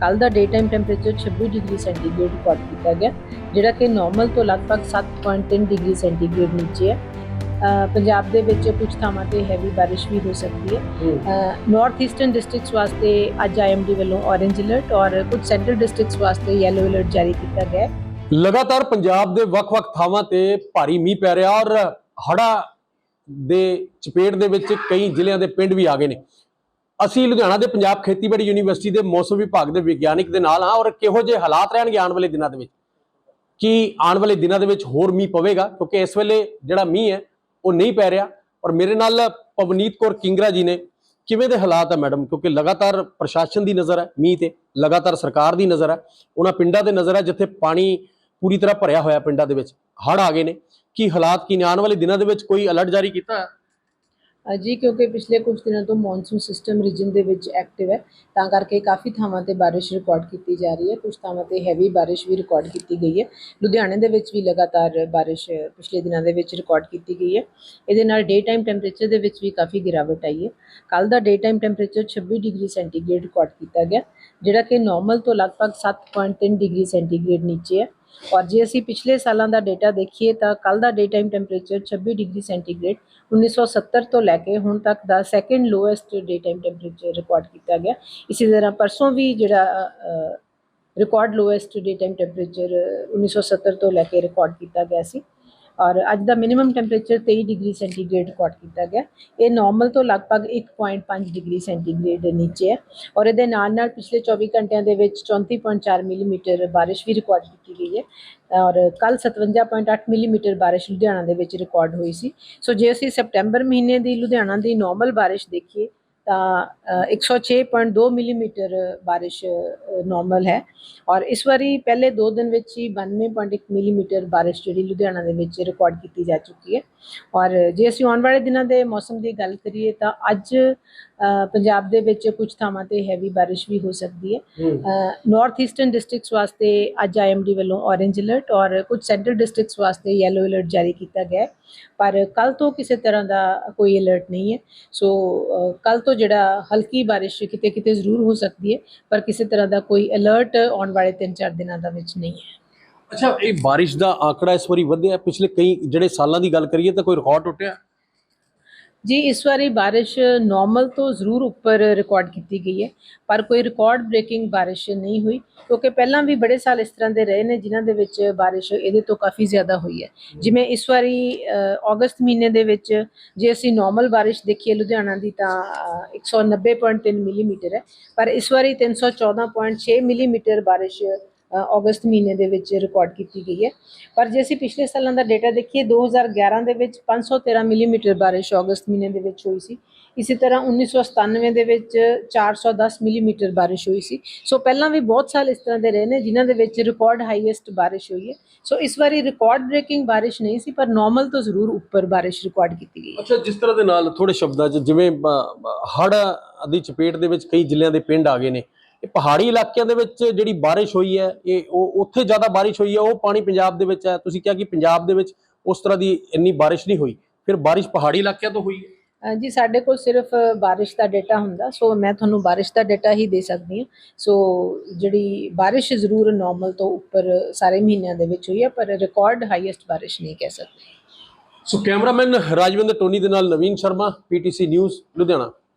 ਕੱਲ ਦਾ day time temperature 26 degree centigrade record ਕੀਤਾ ਗਿਆ ਜਿਹੜਾ ਕਿ ਨਾਰਮਲ ਤੋਂ ਲਗਭਗ 7.3 ਡਿਗਰੀ ਸੈਂਟੀਗ੍ਰੇਡ ਨੀਚੇ ਹੈ। ਪੰਜਾਬ ਦੇ ਵਿੱਚ ਕੁਝ ਥਾਵਾਂ ਤੇ ਹੈਵੀ ਬਾਰਿਸ਼ ਵੀ ਹੋ ਸਕਦੀ ਹੈ। ਨਾਰਥ ਈਸਟਰਨ ਡਿਸਟ੍ਰਿਕਟਸ ਵਾਸਤੇ ਅੱਜ ਆਈਐਮਡੀ ਵੱਲੋਂ ਔਰੇਂਜ ਅਲਰਟ ਔਰ ਕੁਝ ਸੈਂਟਰਲ ਡਿਸਟ੍ਰਿਕਟਸ ਵਾਸਤੇ ਯੈਲੋ ਅਲਰਟ ਜਾਰੀ ਕੀਤਾ ਗਿਆ ਲਗਾਤਾਰ ਪੰਜਾਬ ਦੇ ਵੱਖ-ਵੱਖ ਥਾਵਾਂ ਤੇ ਭਾਰੀ ਮੀਂਹ ਪੈ ਰਿਹਾ ਔਰ ਹੜਾ ਦੇ ਚਪੇਟ ਦੇ ਵਿੱਚ ਕਈ ਜ਼ਿਲ੍ਹਿਆਂ ਦੇ ਪਿੰਡ ਵੀ ਆ ਗਏ ਨੇ। ਅਸੀਂ ਲੁਧਿਆਣਾ ਦੇ ਪੰਜਾਬ ਖੇਤੀਬਾੜੀ ਯੂਨੀਵਰਸਿਟੀ ਦੇ ਮੌਸਮ ਵਿਭਾਗ ਦੇ ਵਿਗਿਆਨਿਕ ਦੇ ਨਾਲ ਹਾਂ ਔਰ ਕਿਹੋ ਜਿਹੇ ਹਾਲਾਤ ਰਹਿਣਗੇ ਆਉਣ ਵਾਲੇ ਦਿਨਾਂ ਦੇ ਵਿੱਚ? ਕਿ ਆਉਣ ਵਾਲੇ ਦਿਨਾਂ ਦੇ ਵਿੱਚ ਹੋਰ ਮੀਂਹ ਪਵੇਗਾ? ਕਿਉਂਕਿ ਇਸ ਵੇਲੇ ਜਿਹੜਾ ਮੀਂਹ ਹੈ, ਉਹ ਨਹੀਂ ਪੈ ਰਿਹਾ। ਔਰ ਮੇਰੇ ਨਾਲ ਪਵਨੀਤ ਕੌਰ ਕਿੰਗਰਾ ਜੀ ਨੇ ਕਿਵੇਂ ਦੇ ਹਾਲਾਤ ਹੈ ਮੈਡਮ? ਕਿਉਂਕਿ ਲਗਾਤਾਰ ਪ੍ਰਸ਼ਾਸਨ ਦੀ ਨਜ਼ਰ ਹੈ ਮੀਂਹ ਤੇ, ਲਗਾਤਾਰ ਸਰਕਾਰ ਦੀ ਨਜ਼ਰ ਹੈ। ਉਹਨਾਂ ਪਿੰਡਾਂ ਦੇ ਨਜ਼ਰ ਹੈ ਜਿੱਥੇ ਪਾਣੀ ਪੂਰੀ ਤਰ੍ਹਾਂ ਭਰਿਆ ਹੋਇਆ ਪਿੰਡਾਂ ਦੇ ਵਿੱਚ। ਹੜ੍ਹ ਆ ਗਏ ਨੇ। ਕੀ ਹਾਲਾਤ ਕੀ ਨੇ? ਆਉਣ ਵਾਲੇ ਦਿਨਾਂ ਦੇ ਵਿੱਚ ਕੋਈ ਅਲਰਟ ਜਾਰੀ ਕੀਤਾ ਹੈ? ਜੀ, ਕਿਉਂਕਿ ਪਿਛਲੇ ਕੁਝ ਦਿਨਾਂ ਤੋਂ ਮੌਨਸੂਨ ਸਿਸਟਮ ਰੀਜਨ ਦੇ ਵਿੱਚ ਐਕਟਿਵ ਹੈ, ਤਾਂ ਕਰਕੇ ਕਾਫੀ ਥਾਵਾਂ ਤੇ ਬਾਰਿਸ਼ ਰਿਕਾਰਡ ਕੀਤੀ ਜਾ ਰਹੀ ਹੈ, ਕੁਝ ਥਾਵਾਂ ਤੇ ਹੈਵੀ ਬਾਰਿਸ਼ ਵੀ ਰਿਕਾਰਡ ਕੀਤੀ ਗਈ ਹੈ। ਲੁਧਿਆਣੇ ਦੇ ਵਿੱਚ ਵੀ ਲਗਾਤਾਰ ਬਾਰਿਸ਼ ਪਿਛਲੇ ਦਿਨਾਂ ਦੇ ਵਿੱਚ ਰਿਕਾਰਡ ਕੀਤੀ ਗਈ ਹੈ। ਇਹਦੇ ਨਾਲ ਡੇ ਟਾਈਮ ਟੈਂਪਰੇਚਰ ਦੇ ਵਿੱਚ ਵੀ ਕਾਫੀ ਗਿਰਾਵਟ ਆਈ ਹੈ। ਕੱਲ ਦਾ day time temperature 26 degree centigrade record ਕੀਤਾ ਗਿਆ, ਜਿਹੜਾ ਕਿ ਨਾਰਮਲ ਤੋਂ ਲਗਭਗ 7.3 ਡਿਗਰੀ ਸੈਂਟੀਗ੍ਰੇਡ ਨੀਚੇ ਹੈ। ਔਰ ਜੇ ਅਸੀਂ ਪਿਛਲੇ ਸਾਲਾਂ ਦਾ ਡੇਟਾ ਦੇਖੀਏ ਤਾਂ ਕੱਲ ਦਾ day time temperature 26 degree centigrade 1970 ਤੋਂ ਲੈ ਕੇ ਹੁਣ ਤੱਕ ਦਾ second lowest day time temperature record ਕੀਤਾ ਗਿਆ। ਇਸੇ ਤਰ੍ਹਾਂ ਪਰਸੋਂ ਵੀ ਜਿਹੜਾ record lowest day time temperature 1970 ਤੋਂ ਲੈ ਕੇ ਰਿਕਾਰਡ ਕੀਤਾ ਗਿਆ ਸੀ। ਔਰ ਅੱਜ ਦਾ minimum temperature 23 degree centigrade record ਕੀਤਾ ਗਿਆ। ਇਹ ਨਾਰਮਲ ਤੋਂ ਲਗਭਗ 1.5 ਡਿਗਰੀ ਸੈਂਟੀਗ੍ਰੇਡ ਨੀਚੇ ਹੈ ਔਰ ਇਹਦੇ ਨਾਲ ਨਾਲ ਪਿਛਲੇ 24 ਘੰਟਿਆਂ ਦੇ ਵਿੱਚ 34.4 ਮਿਲੀਮੀਟਰ ਬਾਰਿਸ਼ ਵੀ ਰਿਕਾਰਡ ਕੀਤੀ ਗਈ ਹੈ। ਔਰ ਕੱਲ 57.8 ਮਿਲੀਮੀਟਰ ਬਾਰਿਸ਼ ਲੁਧਿਆਣਾ ਦੇ ਵਿੱਚ ਰਿਕਾਰਡ ਹੋਈ ਸੀ। ਸੋ ਜੇ ਅਸੀਂ ਸੈਪਟੈਂਬਰ ਮਹੀਨੇ ਦੀ ਲੁਧਿਆਣਾ ਦੀ ਨਾਰਮਲ ਬਾਰਿਸ਼ ਦੇਖੀਏ ਤਾਂ ਅ, 106.2 ਮਿਲੀਮੀਟਰ ਬਾਰਿਸ਼ ਨਾਰਮਲ ਹੈ। ਔਰ ਇਸ ਵਾਰੀ ਪਹਿਲੇ 2 ਦਿਨ ਵਿੱਚ ਹੀ 92.1 ਮਿਲੀਮੀਟਰ ਬਾਰਿਸ਼ ਜਿਹੜੀ ਲੁਧਿਆਣਾ ਦੇ ਵਿੱਚ ਰਿਕਾਰਡ ਕੀਤੀ ਜਾ ਚੁੱਕੀ ਹੈ। ਔਰ ਜੇ ਅਸੀਂ ਆਉਣ ਵਾਲੇ ਦਿਨਾਂ ਦੇ ਮੌਸਮ ਦੀ ਗੱਲ ਕਰੀਏ ਤਾਂ ਅੱਜ ਪੰਜਾਬ ਦੇ ਵਿੱਚ ਕੁਝ ਥਾਵਾਂ ਤੇ ਹੈਵੀ ਬਾਰਿਸ਼ ਵੀ ਹੋ ਸਕਦੀ ਹੈ। ਨਾਰਥ ਈਸਟਰਨ ਡਿਸਟ੍ਰਿਕਟਸ ਵਾਸਤੇ ਅੱਜ ਆਈਐਮਡੀ ਵੱਲੋਂ ਔਰੇਂਜ ਅਲਰਟ ਔਰ ਕੁਝ ਸੈਂਟਰਲ ਡਿਸਟ੍ਰਿਕਟਸ ਵਾਸਤੇ ਯੈਲੋ ਅਲਰਟ ਜਾਰੀ ਕੀਤਾ ਗਿਆ ਪਰ ਕੱਲ ਤੋਂ ਕਿਸੇ ਤਰ੍ਹਾਂ ਦਾ ਕੋਈ ਅਲਰਟ ਨਹੀਂ ਹੈ। ਸੋ ਕੱਲ ਤੋਂ ਜਿਹੜਾ ਹਲਕੀ ਬਾਰਿਸ਼ ਕਿਤੇ ਕਿਤੇ ਜ਼ਰੂਰ ਹੋ ਸਕਦੀ ਹੈ, ਪਰ ਕਿਸੇ ਤਰ੍ਹਾਂ ਦਾ ਕੋਈ ਅਲਰਟ ਆਉਣ ਵਾਲੇ 3-4 ਦਿਨਾਂ ਦਾ ਵਿੱਚ ਨਹੀਂ ਹੈ। ਅੱਛਾ, ਇਹ ਬਾਰਿਸ਼ ਦਾ ਆંકੜਾ ਇਸ ਵਾਰੀ ਵਧਿਆ? ਪਿਛਲੇ ਕਈ, ਜਿਹੜੇ ਸਾਲਾਂ ਦੀ ਗੱਲ ਕਰੀਏ ਤਾਂ ਕੋਈ ਰਿਕਾਰਡ ਟੁੱਟਿਆ? ਜੀ ਇਸ ਵਾਰੀ ਬਾਰਿਸ਼ ਨਾਰਮਲ ਤੋਂ ਜ਼ਰੂਰ ਉੱਪਰ ਰਿਕਾਰਡ ਕੀਤੀ ਗਈ ਹੈ ਪਰ ਕੋਈ ਰਿਕਾਰਡ ਬ੍ਰੇਕਿੰਗ ਬਾਰਿਸ਼ ਨਹੀਂ ਹੋਈ ਕਿਉਂਕਿ ਪਹਿਲਾਂ ਵੀ ਬੜੇ ਸਾਲ ਇਸ ਤਰ੍ਹਾਂ ਦੇ ਰਹੇ ਨੇ ਜਿਨ੍ਹਾਂ ਦੇ ਵਿੱਚ ਬਾਰਿਸ਼ ਇਹਦੇ ਤੋਂ ਕਾਫੀ ਜ਼ਿਆਦਾ ਹੋਈ ਹੈ। ਜਿਵੇਂ ਇਸ ਵਾਰੀ ਅਗਸਤ ਮਹੀਨੇ ਦੇ ਵਿੱਚ ਜੇ ਅਸੀਂ ਨਾਰਮਲ ਬਾਰਿਸ਼ ਦੇਖੀਏ ਲੁਧਿਆਣਾ ਦੀ ਤਾਂ ਅ, 190.3 ਮਿਲੀਮੀਟਰ ਹੈ ਪਰ ਇਸ ਵਾਰੀ 314.6 ਮਿਲੀਮੀਟਰ ਬਾਰਿਸ਼ ਅਗਸਤ ਮਹੀਨੇ ਦੇ ਵਿੱਚ ਰਿਕਾਰਡ ਕੀਤੀ ਗਈ ਹੈ। ਪਰ ਜੇ ਅਸੀਂ ਪਿਛਲੇ ਸਾਲਾਂ ਦਾ ਡੇਟਾ ਦੇਖੀਏ 2011 ਦੇ ਵਿੱਚ 513 ਮਿਲੀਮੀਟਰ ਬਾਰਿਸ਼ ਅਗਸਤ ਮਹੀਨੇ ਦੇ ਵਿੱਚ ਹੋਈ ਸੀ। ਇਸੇ ਤਰ੍ਹਾਂ 1997 ਦੇ ਵਿੱਚ 410 ਮਿਲੀਮੀਟਰ ਬਾਰਿਸ਼ ਹੋਈ ਸੀ। ਸੋ ਪਹਿਲਾਂ ਵੀ ਬਹੁਤ ਸਾਲ ਇਸ ਤਰ੍ਹਾਂ ਦੇ ਰਹੇ ਨੇ, ਜਿਨ੍ਹਾਂ ਦੇ ਵਿੱਚ ਰਿਕਾਰਡ ਹਾਈਐਸਟ ਬਾਰਿਸ਼ ਹੋਈ ਹੈ। ਸੋ ਇਸ ਵਾਰੀ ਰਿਕਾਰਡ ਬ੍ਰੇਕਿੰਗ ਬਾਰਿਸ਼ ਨਹੀਂ ਸੀ, ਪਰ ਨਾਰਮਲ ਤੋਂ ਜ਼ਰੂਰ ਉੱਪਰ ਬਾਰਿਸ਼ ਰਿਕਾਰਡ ਕੀਤੀ ਗਈ ਅੱਛਾ, ਜਿਸ ਤਰ੍ਹਾਂ ਦੇ ਨਾਲ ਥੋੜੇ ਸ਼ਬਦਾਂ 'ਚ ਜਿਵੇਂ ਹੜ ਦੀ ਚਪੇਟ ਦੇ ਵਿੱਚ ਕਈ ਜ਼ਿਲ੍ਹਿਆਂ ਦੇ ਪਿੰਡ ਆ ਗਏ ਨੇ। ਇਹ ਪਹਾੜੀ ਇਲਾਕਿਆਂ ਦੇ ਵਿੱਚ ਜਿਹੜੀ ਬਾਰਿਸ਼ ਹੋਈ ਹੈ ਇਹ ਉਹ ਉੱਥੇ ਜ਼ਿਆਦਾ ਬਾਰਿਸ਼ ਹੋਈ ਹੈ ਉਹ ਪਾਣੀ ਪੰਜਾਬ ਦੇ ਵਿੱਚ ਹੈ। ਤੁਸੀਂ ਕਿਹਾ ਕਿ ਪੰਜਾਬ ਦੇ ਵਿੱਚ ਉਸ ਤਰ੍ਹਾਂ ਦੀ ਇੰਨੀ ਬਾਰਿਸ਼ ਨਹੀਂ ਹੋਈ। ਫਿਰ ਬਾਰਿਸ਼ ਪਹਾੜੀ ਇਲਾਕਿਆਂ ਤੋਂ ਹੋਈ ਹੈ? ਜੀ ਸਾਡੇ ਕੋਲ ਸਿਰਫ ਬਾਰਿਸ਼ ਦਾ ਡਾਟਾ ਹੁੰਦਾ ਸੋ ਮੈਂ ਤੁਹਾਨੂੰ ਬਾਰਿਸ਼ ਦਾ ਡਾਟਾ ਹੀ ਦੇ ਸਕਦੀ ਹਾਂ। ਸੋ ਜਿਹੜੀ ਬਾਰਿਸ਼ ਜ਼ਰੂਰ ਨਾਰਮਲ ਤੋਂ ਉੱਪਰ ਸਾਰੇ ਮਹੀਨਿਆਂ ਦੇ ਵਿੱਚ ਹੋਈ ਹੈ ਪਰ ਰਿਕਾਰਡ ਹਾਈਐਸਟ ਬਾਰਿਸ਼ ਨਹੀਂ ਕਹਿ ਸਕਦੇ। ਸੋ ਕੈਮਰਾਮੈਨ ਰਾਜਵਿੰਦਰ ਟੋਨੀ ਦੇ ਨਾਲ ਨਵੀਨ ਸ਼ਰਮਾ ਪੀਟੀਸੀ ਨਿਊਜ਼ ਲੁਧਿਆਣਾ।